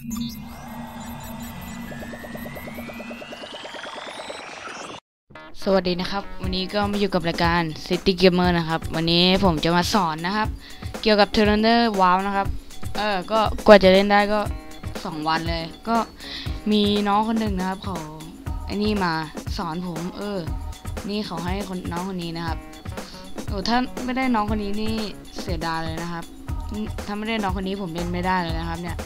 สวัสดีนะครับ วันนี้ก็มาอยู่กับรายการ City Gamer นะครับ วันนี้ผมจะมาสอนนะครับ เกี่ยวกับ Turner WoW นะครับ เออก็กว่าจะเล่นได้ก็ 2 วันเลย ก็มีน้องคนหนึ่งนะครับเขาไอ้นี่มาสอนผม เออ นี่เขาให้คนน้องคนนี้นะครับโอ้ถ้าไม่ได้น้องคนนี้นี่เสียดายเลยนะครับ ถ้าไม่ได้น้องคนนี้ผมเล่นไม่ได้เลยนะครับ เนี่ย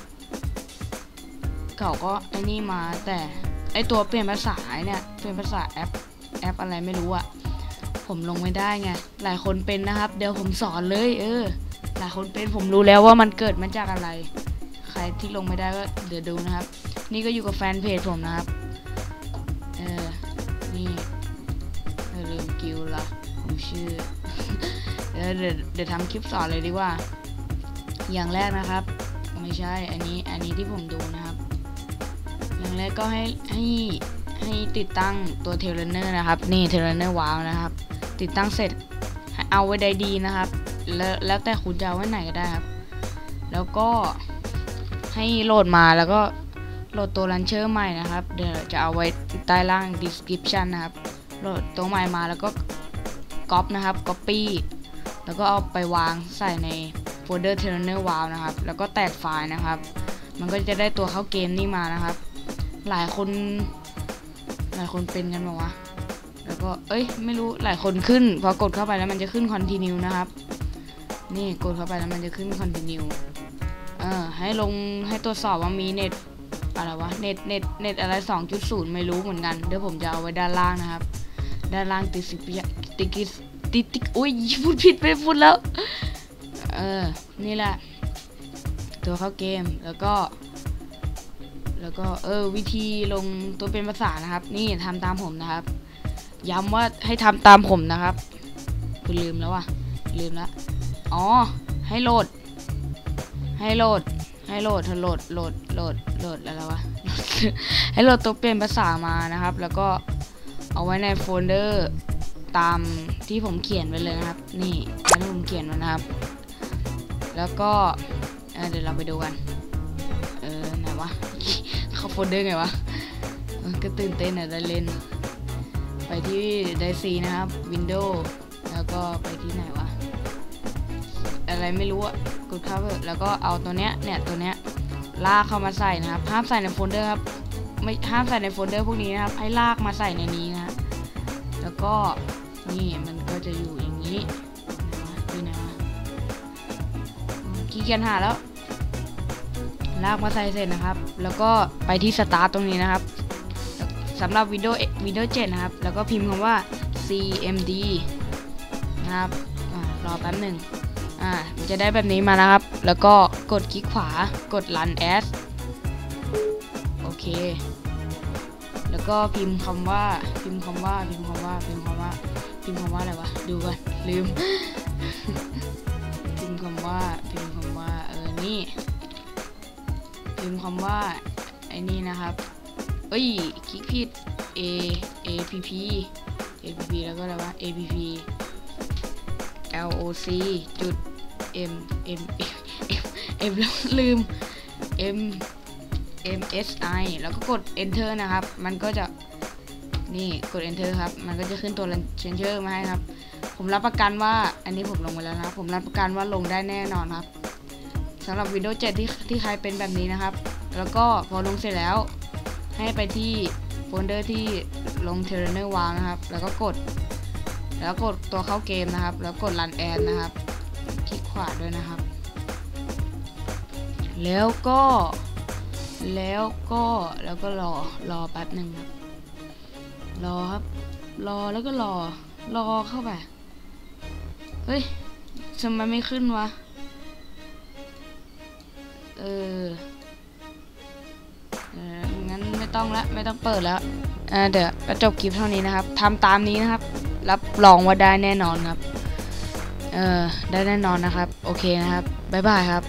เขาก็ไอ้นี่มาแต่ไอตัวเปลี่ยนภาษาเนี่ยเปลี่ยนภาษาแอปแอปอะไรไม่รู้อะผมลงไม่ได้ไงหลายคนเป็นนะครับ เดี๋ยวผมสอนเลย เออ หลายคนเป็นผมรู้แล้วว่ามันเกิดมาจากอะไร ใครที่ลงไม่ได้ก็เดี๋ยวดูนะครับ นี่ก็อยู่กับแฟนเพจผมนะครับเออนี่เลืมกิวละผมชื่อเดี๋ยวเดี๋ยวเดี๋ยวทำคลิปสอนเลยดีกว่า อย่างแรกนะครับ ไม่ใช่อันนี้อันนี้ที่ผมดูนะครับ อย่างแรกก็ให้ให้ให้ติดตั้งตัวเทเลเนอร์นะครับ นี่เทเลเนอร์ว้าวนะครับ ติดตั้งเสร็จให้เอาไว้ใดดีนะครับ แล้วแล้วแต่คุณจะเอาไว้ไหนก็ได้ครับ แล้วก็ให้โหลดมาแล้วก็โหลดตัวลันเชอร์ใหม่นะครับ เดี๋ยวจะเอาไว้ใต้ล่าง description นะครับ โหลดตัวใหม่มาแล้วก็ก๊อปนะครับ copy แล้วก็เอาไปวางใส่ในโฟลเดอร์เทเลเนอร์วาวนะครับ แล้วก็แตกไฟล์นะครับ มันก็จะได้ตัวเข้าเกมนี่มานะครับ หลายคน หลายคนเป็นกันบอกว่าแล้วก็ เอ้ย ไม่รู้ หลายคนขึ้น พอกดเข้าไปแล้วมันจะขึ้น continue นะครับ นี่กดเข้าไปแล้วมันจะขึ้น continue เออให้ลง ให้ตรวจสอบว่ามีเน็ต อะไรวะ เน็ต เน็ต เน็ตอะไร 2.0 ไม่รู้เหมือนกัน เดี๋ยวผมจะเอาไว้ด้านล่างนะครับ ด้านล่างติดสิปิติกิสติติอุ้ยพูดผิดไปพูดแล้ว เออ นี่แหละ ตัวเข้าเกม แล้วก็ แล้วก็เออวิธีลงตัวเป็นภาษานะครับ นี่ทำตามผมนะครับ ย้ำว่าให้ทำตามผมนะครับคุณลืมแล้วว่ะลืมล้วอ๋อ ให้โหลด ให้โหลด ให้โหลดโหลดโหลดโหลดโหลดอะไรวะให้โหลดตัวเปลี่ยนภาษามานะครับ แล้วก็เอาไว้ในโฟลเดอร์ตามที่ผมเขียนไว้เลยนะครับ นี่ที่ผมเขียนไว้นะครับ แล้วก็เเดี๋ยวเราไปดูกัน เออไหนวะ เข้าโฟลเดอร์ไงวะ ก็ตื่นเต้นอะได้เล่น ไปที่ไดซีนะครับ Windows แล้วก็ไปที่ไหนวะ อะไรไม่รู้อะกดเข้าไปแล้วก็เอาตัวเนี้ยเนี่ยตัวเนี้ยลากเข้ามาใส่นะครับ ห้ามใส่ในโฟลเดอร์ครับ ไม่ห้ามใส่ในโฟลเดอร์พวกนี้นะครับ ให้ลากมาใส่ในนี้นะ แล้วก็นี่มันก็จะอยู่อย่างนี้ดูนะขี้เกียจหาแล้ว ลากมาใส่เสร็จนะครับ แล้วก็ไปที่สตาร์ตรงนี้นะครับสำหรับ Windows Windows 7 นะครับ แล้วก็พิมพ์คำว่า cmd นะครับอรอแป๊บหนึ่งอ่ามันจะได้แบบนี้มานะครับ แล้วก็กดคลิกขวากด run as โอเค แล้วก็พิมพ์คำว่า พิมพ์คำว่า พิมพ์คำว่า พิมพ์คำว่า พิมพ์คำว่าอะไรวะ ดูกันลืม พิมพ์คำว่าพิมพ์ พิมคำว่า ไอ้นี่นะครับ เอ้ย คลิกผิด a a p p a p p แล้วก็อะไรวะ a p p l o c จุด m m m m แล้วลืม m m s i แล้วก็กด enter นะครับ มันก็จะนี่กด enter ครับ มันก็จะขึ้นตัว launcher มาให้ครับ ผมรับประกันว่า อันนี้ผมลงไปแล้วนะ ผมรับประกันว่าลงได้แน่นอนครับ สำหรับ Windows 7 ที่ที่ใครเป็นแบบนี้นะครับ แล้วก็พอลงเสร็จแล้ว ให้ไปที่โฟลเดอร์ที่ลง t e r r n e r w a l นะครับ แล้วก็กด แล้วกดตัวเข้าเกมนะครับ แล้วกด run ad นะครับ คลิกขวาด้วยนะครับ แล้วก็ แล้วก็แล้วก็รอรอแป๊บหนึ่งครับรอครับ รอแล้วก็รอ รอเข้าไป เฮ้ยทำไมไม่ขึ้นวะ ออเอองั้นไม่ต้องละไม่ต้องเปิดแล้วเดี๋ยวจบคลิปเท่านี้นะครับทำตามนี้นะครับ รับรองว่าได้แน่นอนครับ เออได้แน่นอนนะครับ โอเคนะครับ บ๊ายบายครับ